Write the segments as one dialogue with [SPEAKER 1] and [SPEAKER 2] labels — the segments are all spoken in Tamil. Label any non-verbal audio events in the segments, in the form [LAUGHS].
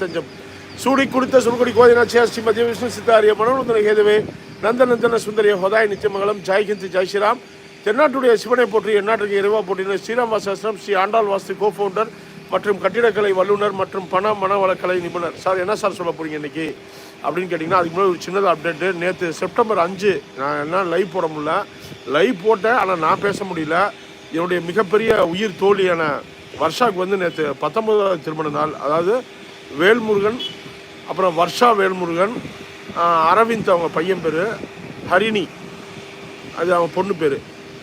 [SPEAKER 1] தஞ்சம். சூடி குடித்த சுருக்குடி கோதினாச்சியா ஸ்ரீ மத்திய விஷ்ணு சித்தாரிய மனோநந்தன கேதுவே நந்தநந்தன சுந்தரிய ஹோதாய நித்தியமங்கலம் ஜெய் ஜெய் ஸ்ரீராம். தென்னாட்டுடைய சிவனை போற்றி எந்நாட்டுக்கு இறைவா போற்றின ஸ்ரீராம் வாசாஸ்திரம் ஸ்ரீ ஆண்டாள் வாஸ்து கோ ஃபவுண்டர் மற்றும் கட்டிடக்கலை வல்லுநர் மற்றும் பண மனவளக்கலை நிபுணர். சார் என்ன சார் சொல்ல போறீங்க இன்னைக்கு? அப்படின்னு கேட்டிங்கன்னா அதுக்கு முன்னாடி ஒரு சின்னதாக அப்டேட்டு நேற்று செப்டம்பர் அஞ்சு நான் என்ன லைவ் போட முடியல. லைவ் போட்டேன் ஆனால் நான் பேச முடியல. என்னுடைய மிகப்பெரிய உயிர் தோழியான வர்ஷாக்கு வந்து நேற்று பத்தொன்பதாவது திருமண நாள். அதாவது வேல்முருகன் அப்புறம் வர்ஷா வேல்முருகன் அரவிந்த் அவங்க பையன் பேர் ஹரிணி. அது அவங்க பொண்ணு பேர்.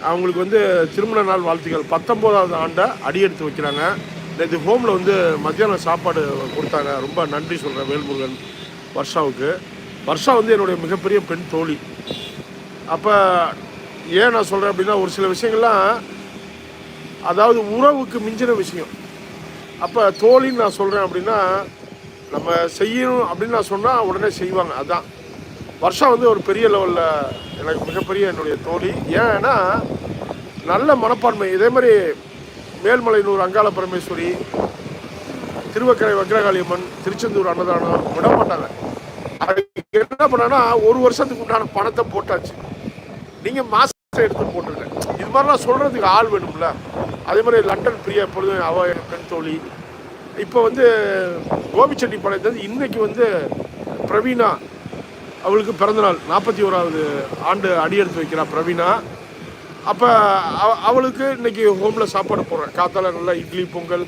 [SPEAKER 1] அவங்களுக்கு வந்து திருமண நாள் வாழ்த்துக்கள். பத்தொம்போதாவது ஆண்டை அடியெடுத்து வைக்கிறாங்க. நேற்று ஹோமில் வந்து மத்தியானம் சாப்பாடு கொடுத்தாங்க. ரொம்ப நன்றி சொல்கிறேன் வேல்முருகன் வர்ஷாவுக்கு. வர்ஷா வந்து என்னுடைய மிகப்பெரிய பெண் தோழி. அப்போ ஏன் நான் சொல்கிறேன் அப்படின்னா ஒரு சில விஷயங்கள்லாம் அதாவது உறவுக்கு மிஞ்சின விஷயம். அப்போ தோழின்னு நான் சொல்கிறேன் அப்படின்னா நம்ம செய்யணும் அப்படின்னு நான் சொன்னால் உடனே செய்வாங்க. அதுதான் வருஷம் வந்து ஒரு பெரிய லெவலில் எனக்கு மிகப்பெரிய என்னுடைய தோழி. ஏன்னா நல்ல மனப்பான்மை. இதே மாதிரி மேல்மலையனூர் அங்காள பரமேஸ்வரி திருவக்கரை வக்ரகாளி அம்மன் திருச்செந்தூர் அன்னதானம் விட மாட்டாங்க. அதுக்கு என்ன பண்ணாங்கன்னா ஒரு வருஷத்துக்கு உண்டான பணத்தை போட்டாச்சு. நீங்கள் மாதத்தை எடுத்து போட்டுருங்க. இது மாதிரிலாம் சொல்கிறதுக்கு ஆள் வேணும்ல. அதே மாதிரி லண்டன் பிரியா எப்பொழுதும் அவ என் பெண் தோழி இப்போ வந்து கோபிச்செட்டிப்பாளையத்து இன்னைக்கு வந்து பிரவீனா அவளுக்கு பிறந்தநாள். நாற்பத்தி ஓராவது ஆண்டு அடியெடுத்து வைக்கிறா பிரவீனா அப்போ அவளுக்கு இன்றைக்கி ஹோமில் சாப்பாடு போடுறேன் காத்தால நல்லா இட்லி பொங்கல்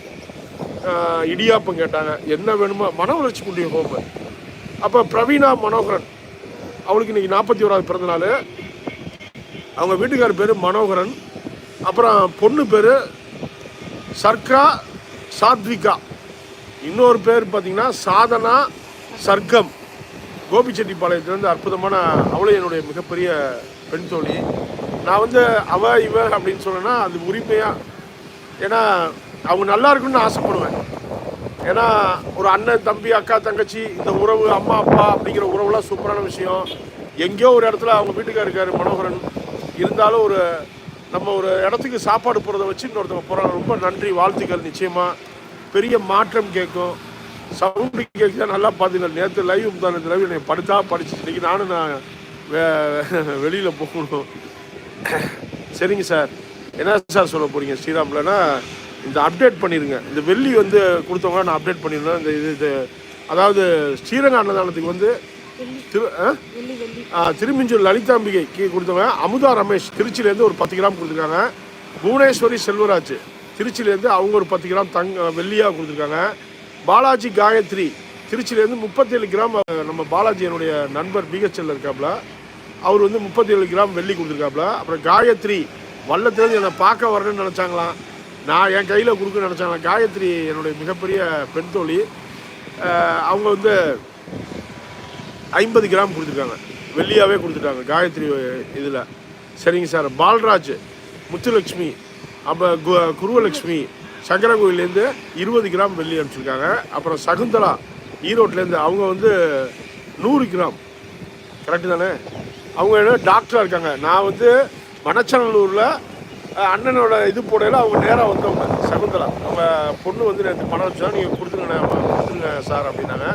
[SPEAKER 1] இடியாப்பம் கேட்டாங்க. என்ன வேணுமோ மன வளர்ச்சி கூடிய ஹோமு அப்போ பிரவீனா மனோகரன் அவளுக்கு இன்னைக்கு நாற்பத்தி ஓராவது பிறந்தநாள். அவங்க வீட்டுக்கார் பேர் மனோகரன். அப்புறம் பொண்ணு பேர் சர்க்கா சாத்விகா. இன்னொரு பேர் பார்த்தீங்கன்னா சாதனா சர்க்கம். கோபிச்செட்டிப்பாளையத்துலேருந்து அற்புதமான அவளை என்னுடைய மிகப்பெரிய பெண் தோழி. நான் வந்து அவ இவ அப்படின்னு சொன்னேன்னா அது உரிமையாக ஏன்னா அவங்க நல்லா இருக்குன்னு ஆசைப்படுவேன். ஏன்னா ஒரு அண்ணன் தம்பி அக்கா தங்கச்சி இந்த உறவு அம்மா அப்பா அப்படிங்கிற உறவுலாம் சூப்பரான விஷயம். எங்கேயோ ஒரு இடத்துல அவங்க வீட்டுக்கார் இருக்கார் மனோகரன். இருந்தாலும் ஒரு நம்ம ஒரு இடத்துக்கு சாப்பாடு போகிறத வச்சு இன்னொருத்தவங்க போகிறாங்க ரொம்ப நன்றி வாழ்த்துக்கள் நிச்சயமாக பெரிய மாற்றம் கேட்கும். சவுண்டு கேட்க நல்லா பார்த்துங்க நேற்று லைவ் தான் லைவ் என்னை படுத்தா படிச்சு. இன்னைக்கு நானும் நான் வெளியில் போகணும். சரிங்க சார். என்ன சார் சொல்ல போறீங்க? ஸ்ரீராம்லனா இந்த அப்டேட் பண்ணிடுங்க இந்த வெள்ளி வந்து கொடுத்தவங்க நான் அப்டேட் பண்ணிடுறேன். இந்த இது இது அதாவது ஸ்ரீரங்க அன்னதானத்துக்கு வந்து திரு திருமிஞ்சூர் லலிதாம்பிகைக்கு கொடுத்தவங்க அமுதா ரமேஷ் திருச்சியிலேருந்து ஒரு பத்து கிராம் கொடுத்துருக்காங்க. புவனேஸ்வரி செல்வராஜ். திருச்சியிலேருந்து அவங்க ஒரு பத்து கிராம் தங்க வெள்ளியாக கொடுத்துருக்காங்க. பாலாஜி காயத்ரி திருச்சியிலேருந்து முப்பத்தேழு கிராம் நம்ம பாலாஜி என்னுடைய நண்பர் பிஹெச்எல்ல இருக்காப்புல அவர் வந்து முப்பத்தேழு கிராம் வெள்ளி கொடுத்துருக்காப்புல அப்புறம் காயத்ரி வல்லத்துலேருந்து என்னை பார்க்க வரணும்னு நினச்சாங்களாம். நான் என் கையில் கொடுக்க நினச்சாங்களாம். காயத்ரி என்னுடைய மிகப்பெரிய பெண் தோழி. அவங்க வந்து ஐம்பது கிராம் கொடுத்துருக்காங்க. வெள்ளியாகவே கொடுத்துட்டாங்க காயத்ரி இதில். சரிங்க சார். பால்ராஜ் முத்துலட்சுமி அப்போ கு குருவலட்சுமி சங்கரகோயிலேருந்து இருபது கிராம் வெள்ளி அனுப்பிச்சிருக்காங்க. அப்புறம் சகுந்தலா ஈரோட்லேருந்து அவங்க வந்து நூறு கிராம். கரெக்டு தானே? அவங்க என்ன டாக்டராக இருக்காங்க. நான் வந்து மணச்சநல்லூரில் அண்ணனோட இது போடையில் அவங்க நேராக வந்தவங்க சகுந்தலா. அவங்க பொண்ணு வந்து நேற்று பணம் வச்சா நீங்கள் கொடுத்துருங்க கொடுத்துருங்க சார் அப்படின்னாங்க.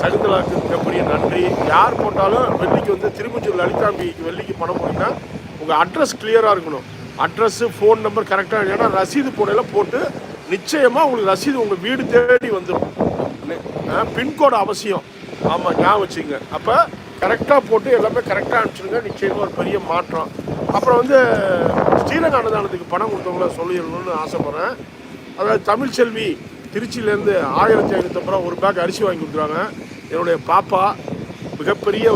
[SPEAKER 1] சகுந்தலாவுக்கு மிகப்பெரிய நன்றி. யார் போட்டாலும் வெள்ளிக்கு வந்து திருப்பச்சூர் லலிதாம்பிக்கு வெள்ளிக்கு பணம் போனீங்கன்னா உங்கள் அட்ரஸ் கிளியராக இருக்கணும். அட்ரஸ்ஸு ஃபோன் நம்பர் கரெக்டாக ஏன்னா ரசீது போடையில் போட்டு நிச்சயமாக உங்களுக்கு ரசீது உங்கள் வீடு தேடி வந்துடும் பின்கோடு அவசியம். ஆமாம் ஞாபகம் வச்சுங்க அப்போ கரெக்டாக போட்டு எல்லாமே கரெக்டாக அனுப்பிச்சிடுங்க. நிச்சயமாக ஒரு பெரிய மாற்றம். அப்புறம் வந்து ஸ்ரீரங்க அன்னதானத்துக்கு பணம் கொடுத்தவங்கள சொல்லிடணும்னு ஆசைப்பட்றேன். அதாவது தமிழ்ச்செல்வி திருச்சியிலேருந்து ஆயிரத்தி ஐநூற்றம்பது ரூபா ஒரு பேக் அரிசி வாங்கி கொடுக்குறாங்க. என்னுடைய பாப்பா மிகப்பெரிய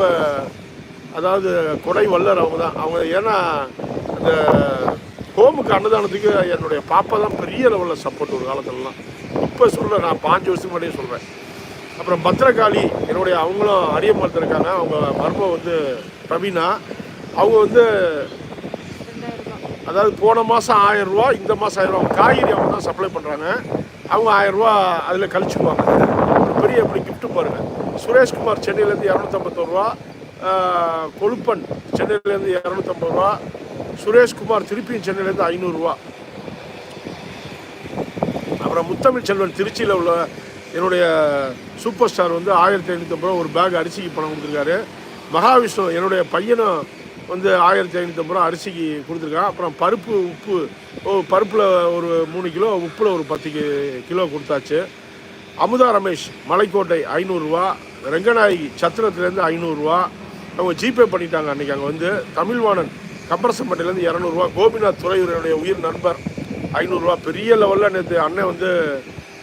[SPEAKER 1] அதாவது கொடை வல்லர் அவங்க தான். அவங்க ஏன்னா அந்த ஹோமுக்கு அன்னதானத்துக்கு என்னுடைய பாப்பா தான் பெரிய லெவலில் சப்போர்ட் ஒரு காலத்துலலாம். இப்போ சொல்கிறேன் நான் பாஞ்சு வருஷத்துக்கு முன்னாடியே சொல்கிறேன் அப்புறம் பத்திரகாளி என்னுடைய அவங்களும் அரியமரத்தில் இருக்காங்க அவங்க மருமக வந்து பிரவீனா. அவங்க வந்து அதாவது போன மாதம் ஆயிரம் ரூபா இந்த மாதம் ஆயிரம் ரூபா காய்கறி அவங்க தான் சப்ளை பண்ணுறாங்க அவங்க ஆயிரம் ரூபா அதில் கழிச்சுக்குவாங்க. ஒரு பெரிய எப்படி கிஃப்ட்டு பாருங்கள் சுரேஷ்குமார் சென்னையிலேருந்து இரநூத்தம்பத்தோரு ரூபா கொழுப்பன் சென்னையிலேருந்து இரநூத்தம்பது ரூபா சுரேஷ்குமார் திருப்பியும் சென்னையிலேருந்து ஐநூறுரூவா அப்புறம் முத்தமிழ் செல்வன் திருச்சியில் உள்ள என்னுடைய சூப்பர் ஸ்டார் வந்து ஆயிரத்தி ஐநூற்றம்பது ரூபா ஒரு பேக் அரிசிக்கு பணம் கொடுத்துருக்காரு. மகாவிஷ்ணு என்னுடைய பையனும் வந்து ஆயிரத்தி ஐநூற்றம்பது ரூபா அரிசிக்கு கொடுத்துருக்கான் அப்புறம் பருப்பு உப்பு ஓ பருப்பில் ஒரு மூணு கிலோ உப்பில் ஒரு பத்து கிலோ கொடுத்தாச்சு. அமுதா ரமேஷ் மலைக்கோட்டை ஐநூறுரூவா ரெங்கநாயகி சத்திரத்துலேருந்து ஐநூறுரூவா அவங்க ஜிபே பண்ணிட்டாங்க அன்றைக்கி அங்கே வந்து. தமிழ்வாணன் கம்பரசம்பட்டிலேருந்து இரநூறுவா. கோபிநாத் துறையுடைய உயிர் நண்பர். ஐநூறுரூவா பெரிய லெவலில் நேற்று அண்ணன் வந்து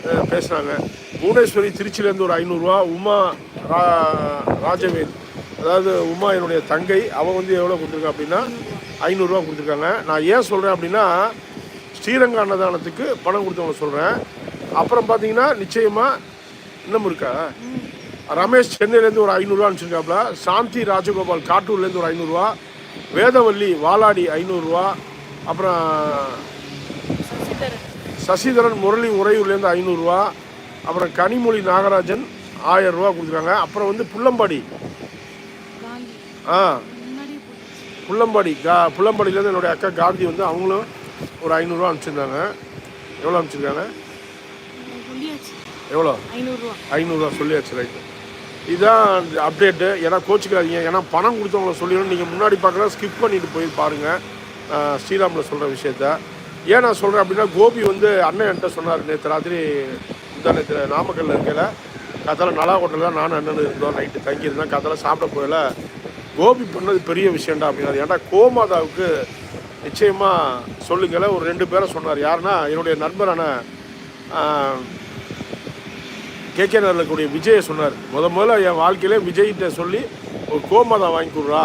[SPEAKER 1] அஹ், பேசுனாங்க. புவனேஸ்வரி திருச்சியிலேருந்து ஒரு ஐநூறுரூவா உமா ரா ராஜவேல். அதாவது உமா என்னுடைய தங்கை. அவள் வந்து எவ்வளோ கொடுத்துருக்கா அப்படின்னா ஐநூறுரூவா கொடுத்துருக்காங்க. நான் ஏன் சொல்கிறேன் அப்படின்னா ஸ்ரீரங்க அன்னதானத்துக்கு பணம் கொடுத்தவங்க சொல்கிறேன் அப்புறம் பார்த்தீங்கன்னா நிச்சயமாக இன்னமும் இருக்கா? ரமேஷ் சென்னையிலேருந்து ஒரு ஐநூறுரூவா அனுப்பிச்சிருக்காப்புல சாந்தி ராஜகோபால் காட்டூர்லேருந்து ஒரு ஐநூறுரூவா வேதவல்லி வாலாடி ஐநூறுரூவா அப்புறம்
[SPEAKER 2] சசிதரன்
[SPEAKER 1] முரளி உறையூர்லேருந்து ஐநூறுரூவா அப்புறம் கனிமொழி நாகராஜன் ஆயிரம் ரூபா கொடுத்துருக்காங்க. அப்புறம் வந்து புள்ளம்பாடி. ஆ. புள்ளம்பாடி கா புள்ளம்பாடியிலேருந்து என்னுடைய அக்கா காந்தி வந்து அவங்களும் ஒரு ஐநூறுரூவா அனுப்பிச்சிருந்தாங்க. எவ்வளோ அனுப்பிச்சிருக்காங்க? எவ்வளோ?
[SPEAKER 2] ஐநூறுரூவா
[SPEAKER 1] ஐநூறுரூவா சொல்லியாச்சு ரைட்டு. இதுதான் அப்டேட்டு ஏன்னா கோச்சிக்காதீங்க. ஏன்னா பணம் கொடுத்தவங்கள சொல்லிடணும். நீங்கள் முன்னாடி பார்க்கலாம் ஸ்கிப் பண்ணிட்டு போய் பாருங்கள் ஸ்ரீராமில் சொல்கிற விஷயத்த. ஏன் நான் சொல்கிறேன் அப்படின்னா கோபி வந்து அண்ணன் என்கிட்ட சொன்னார் நேற்று ராத்திரி இந்த நேற்று நாமக்கல்லில் இருக்கையில் காத்தால நல்லா ஹோட்டலில் தான் நானும் அண்ணன் இருந்தோம் நைட்டு தங்கியிருந்தேன் காத்தால சாப்பிட போயில கோபி பண்ணது பெரிய விஷயம்டா அப்படின்னாரு. ஏன்டா கோமாதாவுக்கு நிச்சயமாக சொல்லுங்களேன் ஒரு ரெண்டு பேரை சொன்னார். யாருன்னா என்னுடைய நண்பரான கேகே நகரில் இருக்கக்கூடிய விஜயை சொன்னார். முத முதல்ல என் வாழ்க்கையிலே விஜய்கிட்ட சொல்லி ஒரு கோமாதா வாங்கி கொடுறா.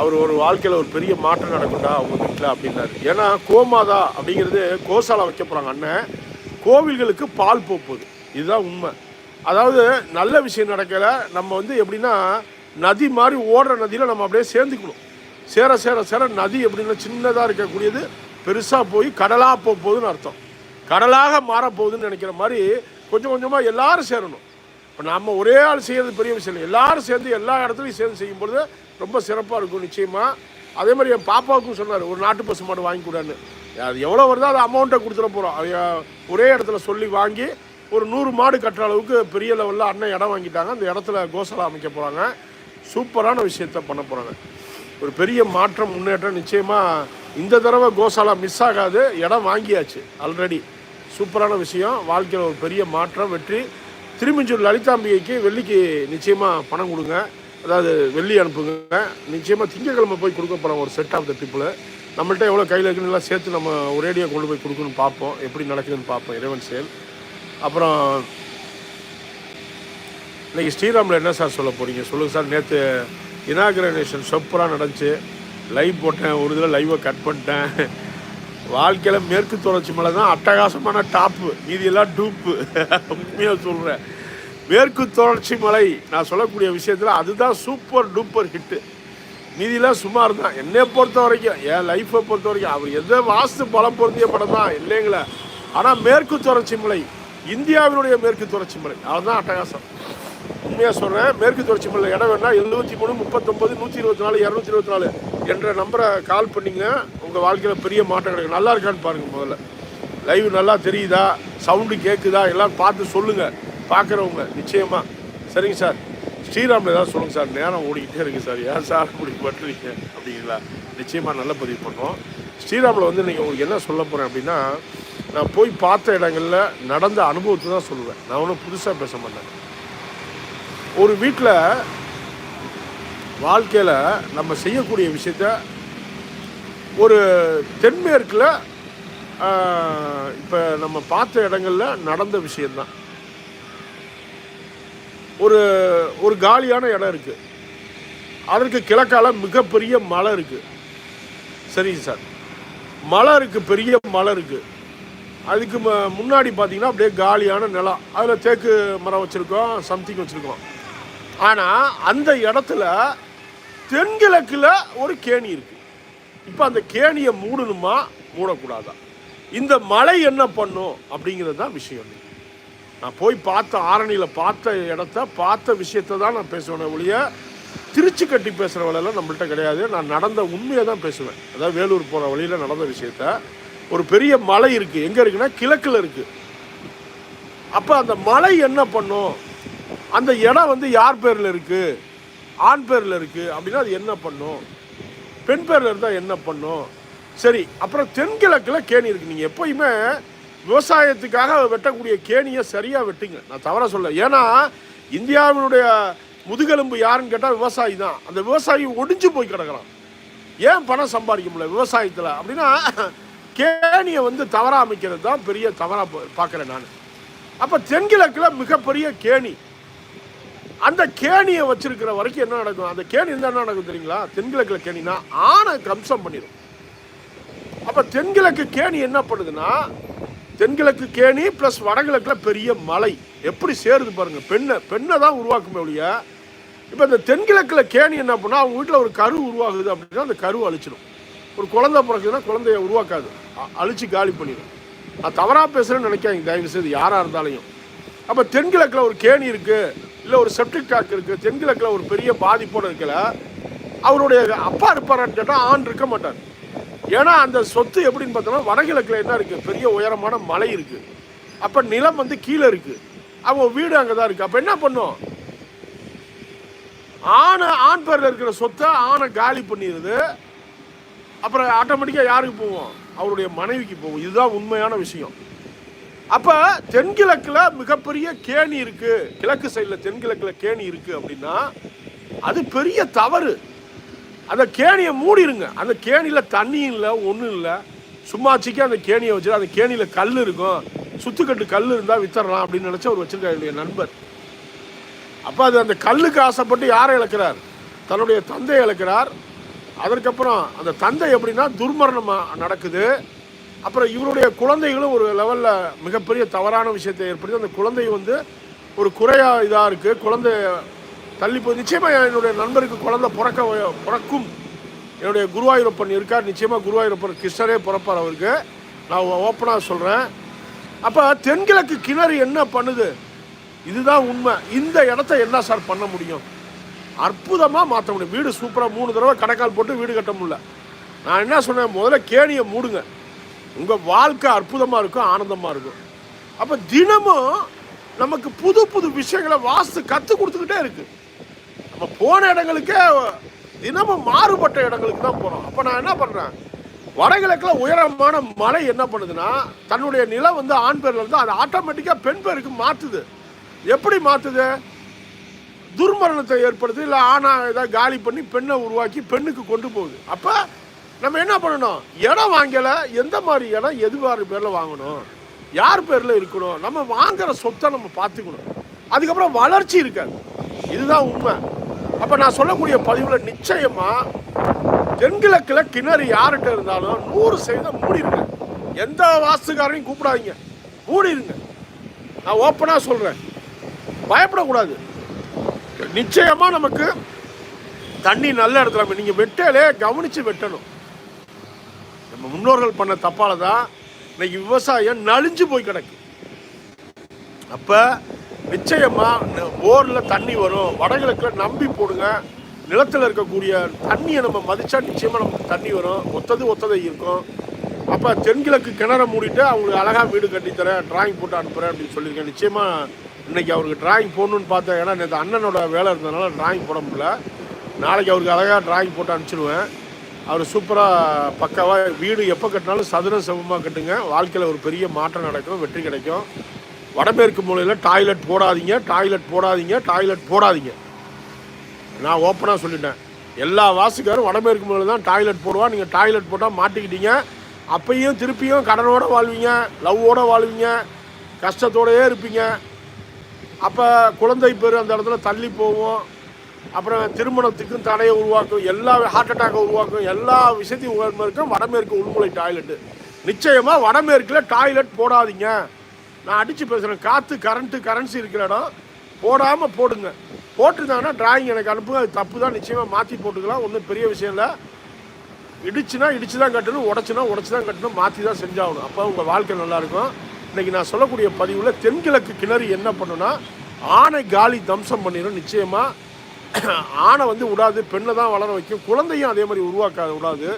[SPEAKER 1] அவர் ஒரு வாழ்க்கையில் ஒரு பெரிய மாற்றம் நடக்கும்டா அவங்க வீட்டில் அப்படின்னாரு. ஏன்னா கோமாதா அப்படிங்கிறது கோசாலா வைக்க போகிறாங்க அண்ணன். கோவில்களுக்கு பால் போகுது இதுதான் உண்மை. அதாவது நல்ல விஷயம் நடக்கல. நம்ம வந்து எப்படின்னா நதி மாதிரி ஓடுற நதியில் நம்ம அப்படியே சேர்ந்துக்கணும். சேர சேர சேர நதி எப்படின்னா சின்னதாக இருக்கக்கூடியது. பெருசாக போய் கடலாக போக போகுதுன்னு அர்த்தம். கடலாக மாறப்போகுதுன்னு நினைக்கிற மாதிரி கொஞ்சம் கொஞ்சமாக எல்லாரும் சேரணும். இப்போ நம்ம ஒரே ஆள் செய்கிறது பெரிய விஷயம் இல்லை. எல்லாரும் சேர்ந்து எல்லா இடத்துலையும் சேர்ந்து செய்யும் பொழுது ரொம்ப சிறப்பாக இருக்கும் நிச்சயமாக அதே மாதிரி என் பாப்பாவுக்கும் சொன்னார் ஒரு நாட்டு பசு மாடு வாங்கி கூடான்னு. அது எவ்வளோ வருதோ அது அமௌண்ட்டை கொடுத்துட போகிறோம் ஒரே இடத்துல சொல்லி வாங்கி ஒரு நூறு மாடு கட்டுற அளவுக்கு பெரிய லெவலில் அண்ணன் இடம் வாங்கிட்டாங்க. அந்த இடத்துல கோசலா அமைக்க போகிறாங்க சூப்பரான விஷயத்த பண்ண போகிறாங்க ஒரு பெரிய மாற்றம் முன்னேற்றம் நிச்சயமாக இந்த தடவை கோசாலா மிஸ் ஆகாது. இடம் வாங்கியாச்சு ஆல்ரெடி சூப்பரான விஷயம். வாழ்க்கையில் ஒரு பெரிய மாற்றம் வெற்றி. திருமிஞ்சூர் லலிதாம்பிகைக்கு வெள்ளிக்கு நிச்சயமாக பணம் கொடுங்க. அதாவது வெள்ளி அனுப்புங்க. நிச்சயமாக திங்கக்கிழமை போய் கொடுக்க போகிறோம் ஒரு செட் ஆஃப் த பீப்புள் நம்மள்ட்ட எவ்வளோ கையில் இருக்குன்னு எல்லாம் சேர்த்து நம்ம ஒரேடியாக கொண்டு போய் கொடுக்கணும்னு பார்ப்போம். எப்படி நடக்குதுன்னு பார்ப்போம். இறைவன் செயல். அப்புறம் இன்றைக்கி ஸ்ரீராமில் என்ன சார் சொல்ல போகிறீங்க சொல்லுங்கள் சார். நேற்று இனாகிரேஷன் சூப்பராக நடந்துச்சு. லைவ் போட்டேன். ஒரு இதில் லைவை கட் பண்ணிட்டேன். வாழ்க்கையில் மேற்கு தொடர்ச்சி மலை தான் அட்டகாசமான டாப்பு மீதியெல்லாம் டூப்பு உண்மையாக சொல்கிறேன் மேற்கு தொடர்ச்சி மலை நான் சொல்லக்கூடிய விஷயத்தில் அதுதான் சூப்பர் டூப்பர் ஹிட்டு மீதியெல்லாம் சுமார் தான் என்னை பொறுத்த வரைக்கும் என் லைஃப்பை பொறுத்த வரைக்கும் அவர் எந்த வாஸ்து பலம் பொருந்திய படம் தான் இல்லைங்களே. ஆனால் மேற்கு தொடர்ச்சி மலை இந்தியாவினுடைய மேற்கு தொடர்ச்சி மலை அதுதான் அட்டகாசம். உண்மையாக சொல்கிறேன் மேற்கு தொடர்ச்சி மலையில் இடம் வேணால் எழுபத்தி மூணு முப்பத்தொம்பது நூற்றி இருபத்தி நாலு இரநூத்தி இருபத்தி நாலு என்ற நம்பரை கால் பண்ணிங்க உங்கள் வாழ்க்கையில் பெரிய மாற்றம் கிடைக்கும். நல்லா இருக்கான்னு பாருங்கள் முதல்ல. லைவ் நல்லா தெரியுதா? சவுண்டு கேட்குதா எல்லாம் பார்த்து சொல்லுங்கள் பார்க்குறவங்க நிச்சயமாக சரிங்க சார். ஸ்ரீராமில் ஏதாவது சொல்லுங்கள் சார். நேரம் ஓடிக்கிட்டே இருக்குது சார். ஏன் சார் இப்படி பண்ணுறீங்க அப்படிங்களா? நிச்சயமாக நல்ல பதிவு பண்ணுறோம் ஸ்ரீராமில் வந்து நீங்கள் உங்களுக்கு என்ன சொல்ல போகிறேன் அப்படின்னா நான் போய் பார்த்த இடங்களில் நடந்த அனுபவத்தை தான் சொல்லுவேன். நான் ஒன்றும் புதுசாக பேச மாட்டேன். ஒரு வீட்டில் வாழ்க்கையில் நம்ம செய்யக்கூடிய விஷயத்த ஒரு தென்மேற்கில் இப்போ நம்ம பார்த்த இடங்கள்ல நடந்த விஷயந்தான் ஒரு ஒரு காலியான இடம் இருக்குது அதற்கு கிழக்கால மிகப்பெரிய மலை இருக்குது சரிங்க சார். மலை இருக்குது பெரிய மலை இருக்குது அதுக்கு ம- முன்னாடி பார்த்தீங்கன்னா அப்படியே காலியான நிலம். அதில் தேக்கு மரம் வச்சுருக்கோம் சம்திங் வச்சுருக்கோம். ஆனால் அந்த இடத்துல தென்கிழக்கில் ஒரு கேணி இருக்குது இப்போ அந்த கேணியை மூடணுமா? மூடக்கூடாதா? இந்த மலை என்ன பண்ணும்? அப்படிங்கிறது தான் விஷயம். நான் போய் பார்த்த ஆரணியில் பார்த்த இடத்த பார்த்த விஷயத்தை தான் நான் பேசுவேன் ஒழிய திருச்சி கட்டி பேசுகிற வேலையெல்லாம் நம்மள்ட்ட கிடையாது. நான் நடந்த உண்மையை தான் பேசுவேன். அதாவது வேலூர் போகிற வழியில் நடந்த விஷயத்த. ஒரு பெரிய மலை இருக்குது எங்கே இருக்குன்னா கிழக்கில் இருக்குது அப்போ அந்த மலை என்ன பண்ணும்? அந்த இடம் வந்து யார் பேரில் இருக்குது ஆண் பேரில் இருக்குது அப்படின்னா அது என்ன பண்ணும்? பெண் பேரில் இருந்தால் என்ன பண்ணும்? சரி அப்புறம் தென்கிழக்கில் கேணி இருக்குது நீங்கள் எப்போயுமே விவசாயத்துக்காக வெட்டக்கூடிய கேணியை சரியாக வெட்டுங்க. நான் தவறாக சொல்ல. ஏன்னா இந்தியாவினுடைய முதுகெலும்பு யாருன்னு கேட்டால் விவசாயி தான். அந்த விவசாயி ஒடிஞ்சு போய் கிடக்குறான். ஏன் பணம் சம்பாதிக்க முடியல விவசாயத்தில்? அப்படின்னா கேணியை வந்து தவறாக அமைக்கிறது தான் பெரிய தவறாக பார்க்குறேன் நான். அப்போ தென்கிழக்கில் மிகப்பெரிய கேணி. அந்த கேணியை வச்சிருக்கிற வரைக்கும் என்ன நடக்கும்? அந்த கேணி இருந்தால் என்ன நடக்கும் தெரியுங்களா? தென்கிழக்கில் கேணினா ஆணை கம்சம் பண்ணிடும் அப்போ தென்கிழக்கு கேணி என்ன பண்ணுதுன்னா தென்கிழக்கு கேணி ப்ளஸ் வடகிழக்கில் பெரிய மலை. எப்படி சேருது பாருங்கள் பெண்ணை பெண்ணை தான் உருவாக்குமே ஒழிய இப்போ இந்த தென்கிழக்கில் கேணி என்ன பண்ணால் அவங்க வீட்டில் ஒரு கரு உருவாகுது அப்படின்னா அந்த கரு அழிச்சிடும் ஒரு குழந்தை பிறக்குதுன்னா குழந்தைய உருவாக்காது. அழிச்சு காலி பண்ணிடும் நான் தவறாக பேசுகிறேன்னு நினைக்காதீங்க தயவு செய்து யாராக இருந்தாலையும். அப்போ தென்கிழக்கில் ஒரு கேணி இருக்குது இல்லை ஒரு செப்டிக் டேக் இருக்குது தென்கிழக்கில் ஒரு பெரிய பாதிப்போடு இருக்கல அவருடைய அப்பா இருப்பாரான்னு கேட்டால் ஆண் இருக்க மாட்டார். ஏன்னா அந்த சொத்து எப்படின்னு பார்த்தோம்னா வடகிழக்கில் என்ன இருக்குது பெரிய உயரமான மலை இருக்குது அப்போ நிலம் வந்து கீழே இருக்குது அவங்க வீடு அங்கே தான் இருக்குது அப்போ என்ன பண்ணும்? ஆணை ஆண் பேரில் இருக்கிற சொத்தை ஆணை காலி பண்ணிடுது. அப்புறம் ஆட்டோமேட்டிக்காக யாருக்கு போவோம்? அவருடைய மனைவிக்கு போவோம். இதுதான் உண்மையான விஷயம். அப்போ தென்கிழக்கில் மிகப்பெரிய கேணி இருக்கு. கிழக்கு சைடில் தென்கிழக்கில் கேணி இருக்கு அப்படின்னா அது பெரிய தவறு. அந்த கேணியை மூடிருங்க. அந்த கேணியில் தண்ணி இல்லை ஒன்றும் இல்லை. சும்மாச்சிக்கு அந்த கேணியை வச்சு அந்த கேணியில் கல் இருக்கும். சுத்துக்கட்டு கல் இருந்தால் வித்தரலாம் அப்படின்னு நினச்சி அவர் வச்சிருக்காரு என்னுடைய நண்பர். அப்போ அது அந்த கல்லுக்கு ஆசைப்பட்டு யாரை இழக்கிறார்? தன்னுடைய தந்தையை இழக்கிறார். அதற்கப்புறம் அந்த தந்தை எப்படின்னா துர்மரணமாக நடக்குது. அப்புறம் இவருடைய குழந்தைகளும் ஒரு லெவலில் மிகப்பெரிய தவறான விஷயத்தை ஏற்படுத்தி அந்த குழந்தை வந்து ஒரு குறையா இதாக இருக்குது குழந்தை தள்ளி போய் நிச்சயமாக என்னுடைய நண்பருக்கு குழந்தை பிறக்க பிறக்கும். என்னுடைய குருவாயூரப்பன் இருக்கார். நிச்சயமாக குருவாயூரப்பன் கிருஷ்ணரே பிறப்பார் அவருக்கு. நான் ஓப்பனாக சொல்கிறேன் அப்போ தென்கிழக்கு கிணறு என்ன பண்ணுது? இதுதான் உண்மை. இந்த இடத்த என்ன சார் பண்ண முடியும்? அற்புதமாக மாற்ற முடியும். வீடு சூப்பராக மூணு தடவை கடைக்கால் போட்டு வீடு கட்ட முடியல. நான் என்ன சொன்னேன்? முதல்ல கேணியை மூடுங்க. உங்கள் வாழ்க்கை அற்புதமாக இருக்கும் ஆனந்தமாக இருக்கும். அப்போ தினமும் நமக்கு புது புது விஷயங்களை வாஸ்து கற்றுக் கொடுத்துக்கிட்டே இருக்கு. நம்ம போன இடங்களுக்கே தினமும் மாறுபட்ட இடங்களுக்கு தான் போகிறோம் அப்போ நான் என்ன பண்ணுறேன் வடகிழக்கில் உயரமான மலை என்ன பண்ணுதுன்னா தன்னுடைய நிலம் வந்து ஆண் பேரில் இருந்து அது ஆட்டோமேட்டிக்காக பெண் பேருக்கு மாற்றுது எப்படி மாற்றுது துர்மரணத்தை ஏற்படுத்து இல்லை ஆணா ஏதாவது காலி பண்ணி பெண்ணை உருவாக்கி பெண்ணுக்கு கொண்டு போகுது. அப்போ நம்ம என்ன பண்ணணும்? இடம் வாங்கலை எந்த மாதிரி இடம் எது மாதிரி பேரில் வாங்கணும்? யார் பேரில் இருக்கணும்? நம்ம வாங்குற சொத்தை நம்ம பார்த்துக்கணும். அதுக்கப்புறம் வளர்ச்சி இருக்காது. இதுதான் உண்மை. அப்போ நான் சொல்லக்கூடிய பதிவில் நிச்சயமாக தென்கிழக்கில் கிணறு யார்கிட்ட இருந்தாலும் நூறு சதவீதம் மூடிருங்க. எந்த வாஸ்துக்காரனையும் கூப்பிடாதீங்க. மூடிருங்க. நான் ஓப்பனாக சொல்கிறேன் பயப்படக்கூடாது. நிச்சயமாக நமக்கு தண்ணி நல்ல இடத்துல நீங்கள் வெட்டலே வெட்டாலே வெட்டணும். நம்ம முன்னோர்கள் பண்ண தப்பால் தான் இன்னைக்கு விவசாயம் நலிஞ்சு போய் கிடக்கு. அப்போ நிச்சயமாக போரில் தண்ணி வரும். வடகிழக்கில் நம்பி போடுங்க. நிலத்தில் இருக்கக்கூடிய தண்ணியை நம்ம மதித்தா நிச்சயமாக நமக்கு தண்ணி வரும். ஒத்தது ஒத்ததை இருக்கும். அப்போ தென்கிழக்கு கிணற மூடிட்டு அவங்களுக்கு அழகாக வீடு கட்டித்தரேன் டிராயிங் போட்டு அனுப்புகிறேன் அப்படின்னு சொல்லியிருக்கேன். நிச்சயமாக இன்னைக்கு அவருக்கு டிராயிங் போடணும்னு பார்த்தேன். ஏன்னா நேற்று அண்ணனோட வேலை இருந்ததுனால டிராயிங் போட முடியல. நாளைக்கு அவருக்கு அழகாக டிராயிங் போட்டு அனுப்பிச்சிடுவேன் அவர் சூப்பராக பக்காவாக வீடு எப்போ கட்டினாலும் சதுர சமமாக கட்டுங்க. வாழ்க்கையில் ஒரு பெரிய மாற்றம் நடக்கும் வெற்றி கிடைக்கும். வடமேற்கு மூலையில் டாய்லெட் போடாதீங்க டாய்லெட் போடாதீங்க டாய்லெட் போடாதீங்க. நான் ஓப்பனாக சொல்லிட்டேன். எல்லா வாசிக்காரும் வடமேற்கு மூலையில் தான் டாய்லெட் போடுவான் நீங்கள் டாய்லெட் போட்டால் மாட்டிக்கிட்டீங்க. அப்பையும் திருப்பியும் கடனோட வாழ்வீங்க லவ்வோட வாழ்வீங்க கஷ்டத்தோடயே இருப்பீங்க. அப்போ குழந்தை பேர் அந்த இடத்துல தள்ளி போவோம். அப்புறம் திருமணத்துக்கும் தடையை உருவாக்கும் எல்லா ஹார்ட் அட்டாக்கை உருவாக்கும் எல்லா விஷயத்தையும் இருக்கும் வடமேற்கு உள்முறை டாய்லெட்டு நிச்சயமாக வடமேற்கில் டாய்லெட் போடாதீங்க. நான் அடித்து பேசுகிறேன் காற்று கரண்ட்டு கரன்சி இருக்கிற இடம் போடாமல் போடுங்க. போட்டிருந்தாங்கன்னா டிராயிங் எனக்கு அனுப்புங்க. அது தப்பு தான் நிச்சயமாக மாற்றி போட்டுக்கலாம். ஒன்றும் பெரிய விஷயம் இல்லை. இடிச்சுனா இடிச்சு தான் கட்டணும். உடச்சுனா உடச்சு தான் கட்டணும். மாற்றி தான் செஞ்சாகணும். அப்போ உங்கள் வாழ்க்கை நல்லாயிருக்கும் இன்றைக்கி நான் சொல்லக்கூடிய பதிவில் தென்கிழக்கு கிணறு என்ன பண்ணுன்னா ஆணை காலி தம்சம் பண்ணிடும் நிச்சயமாக ஆணை வந்து விடாது பெண்ணை தான் வளர வைக்கும். குழந்தையும் அதே மாதிரி உருவாக்க விடாது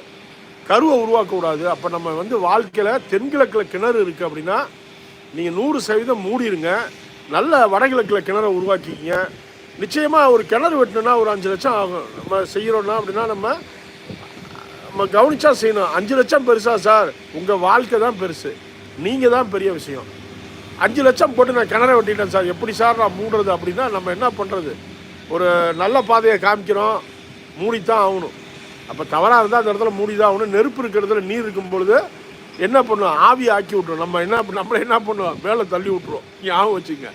[SPEAKER 1] கருவை உருவாக்க விடாது அப்போ நம்ம வந்து வாழ்க்கையில் தென்கிழக்கில் கிணறு இருக்குது அப்படின்னா நீங்கள் நூறு சதவீதம் மூடிடுங்க நல்ல வடகிழக்கில் கிணறை உருவாக்கிக்கிங்க. நிச்சயமாக ஒரு கிணறு வெட்டணும்னா ஒரு அஞ்சு லட்சம் ஆகும். நம்ம செய்கிறோன்னா அப்படின்னா நம்ம நம்ம கவனிச்சா செய்யணும். அஞ்சு லட்சம் பெருசா சார் உங்கள் வாழ்க்கை தான் பெருசு. நீங்கள் தான் பெரிய விஷயம். அஞ்சு லட்சம் போட்டு நான் கிணற வெட்டிட்டேன் சார். எப்படி சார் நான் மூடுறது அப்படின்னா நம்ம என்ன பண்ணுறது ஒரு நல்ல பாதையை காமிக்கிறோம் மூடித்தான் ஆகணும். அப்போ தவறாக இருந்தால் அந்த இடத்துல மூடி தான் ஆகணும். நெருப்பு இருக்கிற இடத்துல நீர் இருக்கும் பொழுது என்ன பண்ணுவோம்? ஆவி ஆக்கி விட்ருவோம் நம்ம என்ன நம்மளை என்ன பண்ணுவோம்? மேலே தள்ளி விட்ருவோம் ஞாபகம் வச்சுங்க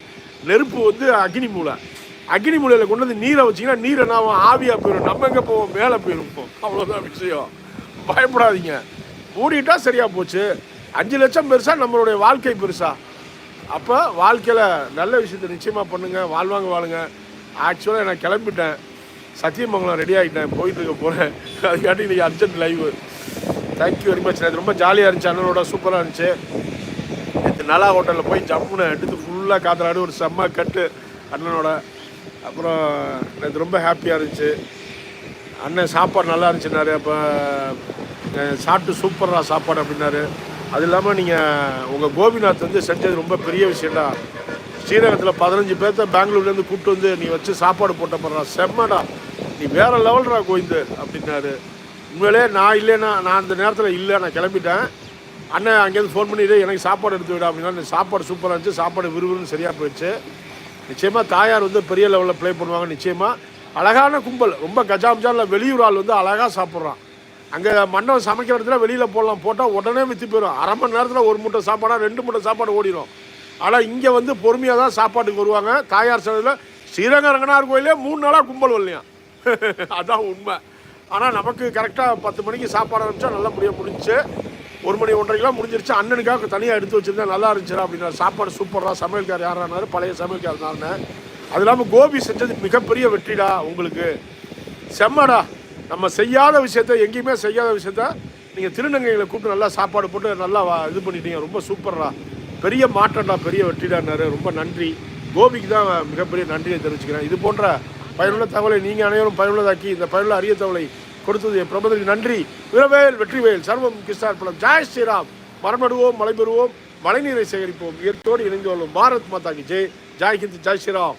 [SPEAKER 1] நெருப்பு வந்து அக்னி மூலை அக்னி மூலையில் கொண்டு வந்து நீரை வச்சிங்கன்னா நீர் என்ன ஆகும்? ஆவியாக போயிடும் நம்ம எங்கே போவோம்? மேலே போயிருப்போம் அவ்வளோதான் விஷயம். பயப்படாதீங்க. மூடிட்டா சரியாக போச்சு. அஞ்சு லட்சம் பெருசாக நம்மளுடைய வாழ்க்கை பெருசாக அப்போ வாழ்க்கையில் நல்ல விஷயத்தை நிச்சயமாக பண்ணுங்கள் வாழ்வாங்க வாழுங்க. ஆக்சுவலாக நான் கிளம்பிட்டேன். சத்தியமங்கலம் ரெடி ஆகிட்டேன் போயிட்டு இருக்க போகிறேன் அதுக்காட்டி இன்றைக்கி urgent live thank you very much அது ரொம்ப ஜாலியாக இருந்துச்சு. அண்ணனோட சூப்பராக இருந்துச்சு. நேற்று நல்லா ஹோட்டலில் போய் ஜம்முன்னு. எடுத்து ஃபுல்லாக காத்தலாடி ஒரு செம்ம கட்டு அண்ணனோட. அப்புறம் நேற்று ரொம்ப ஹாப்பியாக இருந்துச்சு. அண்ணன் சாப்பாடு நல்லா இருந்துச்சுனாரு அப்போ சாப்பிட்டு சூப்பராக சாப்பாடு அப்படின்னாரு. அது இல்லாமல் நீங்கள் உங்கள் கோபிநாத் வந்து செஞ்சது ரொம்ப பெரிய விஷயம்டா. ஸ்ரீரங்கத்தில் பதினஞ்சு பேர்த்த பெங்களூர்லேருந்து கூப்பிட்டு வந்து நீ வச்சு சாப்பாடு போட்ட போடுறா செம்மடா. நீ வேறு லெவல்ரா கோவிந்து அப்படின்னாரு. உண்மையிலே நான் இல்லைன்னா நான் அந்த நேரத்தில் இல்லை நான் கிளம்பிட்டேன். அண்ணன் அங்கேருந்து ஃபோன் பண்ணிட்டு எனக்கு சாப்பாடு எடுத்து விட அப்படின்னா சாப்பாடு சூப்பராக இருந்துச்சு சாப்பாடு விறுவிறுன்னு சரியாக போயிடுச்சு. நிச்சயமாக தாயார் வந்து பெரிய லெவலில் ப்ளே பண்ணுவாங்க நிச்சயமாக அழகான கும்பல் ரொம்ப கஜாம்ஜானில் வெளியூர் ஆள் வந்து அழகாக சாப்பிட்றான். அங்கே மண்டபம் சமைக்கிற இடத்துல வெளியில் போடலாம் போட்டால் உடனே விற்று போயிடும். அரை மணி நேரத்தில் ஒரு மூட்டை சாப்பாடாக ரெண்டு மூட்டை சாப்பாடு ஓடிடும் ஆனால் இங்கே வந்து பொறுமையாக தான் சாப்பாட்டுக்கு வருவாங்க. தாயார் சன்னதியில் ஸ்ரீரங்க ரங்கனார் கோயிலே மூணு நாளாக கும்பல் வரலையா? [LAUGHS] அதான் உண்மை. ஆனால் நமக்கு கரெக்டாக பத்து மணிக்கு சாப்பாடு ஆரம்பிச்சா நல்லபடியாக முடிஞ்சு ஒரு மணி ஒன்றரைக்கெலாம் முடிஞ்சிருச்சு. அண்ணனுக்காக தனியாக எடுத்து வச்சிருந்தேன். நல்லா இருந்துச்சுடா அப்படின்னா சாப்பாடு சூப்பராக சமையல்கார் யாரானாரு பழைய சமையல்கார் தானே அது இல்லாமல் கோபி செஞ்சது மிகப்பெரிய வெற்றிடா உங்களுக்கு. செம்மடா. நம்ம செய்யாத விஷயத்த எங்கேயுமே செய்யாத விஷயத்த நீங்கள் திருநங்கைகளை கூப்பிட்டு நல்லா சாப்பாடு போட்டு நல்லா இது பண்ணிட்டீங்க. ரொம்ப சூப்பர்டா பெரிய மாற்றம்டா பெரிய வெற்றிடான்னாரு ரொம்ப நன்றி. கோபிக்கு தான் மிகப்பெரிய நன்றியை தெரிவிச்சுக்கிறேன். இது போன்ற பயனுள்ள தகவலை நீங்கள் அனைவரும் பயனுள்ளதாக்கி இந்த பயனுள்ள அரிய தகவலை கொடுத்தது என் நன்றி. வீரவேல் வெற்றிவேல் சர்வம் கிருஷ்ணார்பணம். ஜெய் ஸ்ரீராம். மரமடுவோம் மலை பெறுவோம் மழைநீரை சேகரிப்போம். இயற்கையோடு இணைந்து கொள்ளும் பாரத் மாதா கி ஜெய். ஜாய் ஹிந்த் ஜெய் ஸ்ரீராம்.